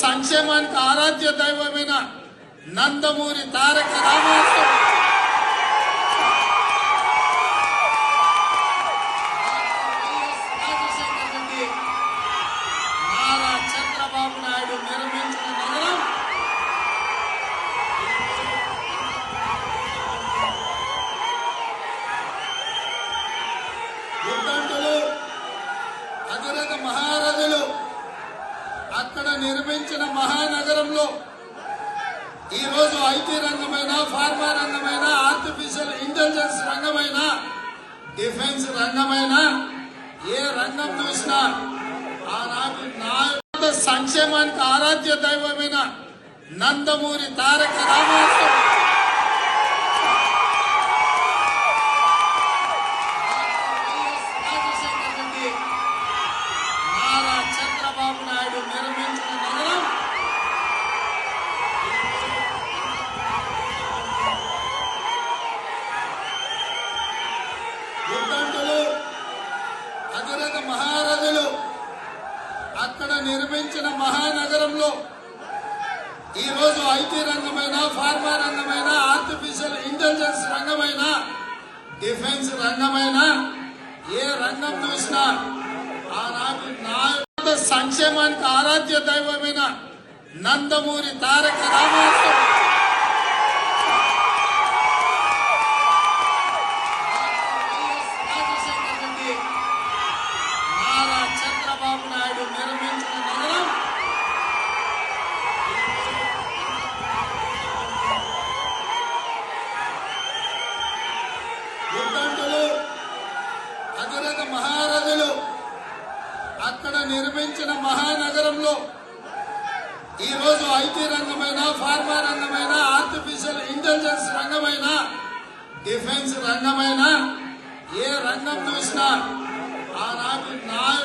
సంక్షేమానికి ఆరాధ్య దైవమైన నందమూరి తారక రామారావు వైఎస్ చంద్రబాబు నాయుడు నిర్మించిన నగరం. ఉద్దండులు అధిరథ మహారథులు అక్కడ నిర్మించిన మహానగరంలో ఈ రోజు ఐటీ రంగమైన ఫార్మా రంగమైన ఆర్టిఫిషియల్ ఇంటెలిజెన్స్ రంగమైన డిఫెన్స్ రంగమైన ఏ రంగం చూసినా ఆనాటి నాయకుల సంక్షేమానికి ఆరాధ్య దైవమైన నందమూరి తారక రామారావు ఉద్దండులు అధిరథ మహారథులు అక్కడ నిర్మించిన మహానగరంలో ఈ రోజు ఐటీ రంగమైన ఫార్మా రంగమైన ఆర్టిఫిషియల్ ఇంటెలిజెన్స్ రంగమైన డిఫెన్స్ రంగమైన ఏ రంగం చూసినా ఆనాటి నాయకుల సంక్షేమానికి ఆరాధ్య దైవమైన నందమూరి తారక రామారావు ఉద్దండులు అధిరథ మహారథులు అక్కడ నిర్మించిన మహానగరంలో ఈరోజు ఐటీ రంగమైన ఫార్మా రంగమైన ఆర్టిఫిషియల్ ఇంటెలిజెన్స్ రంగమైన డిఫెన్స్ రంగమైన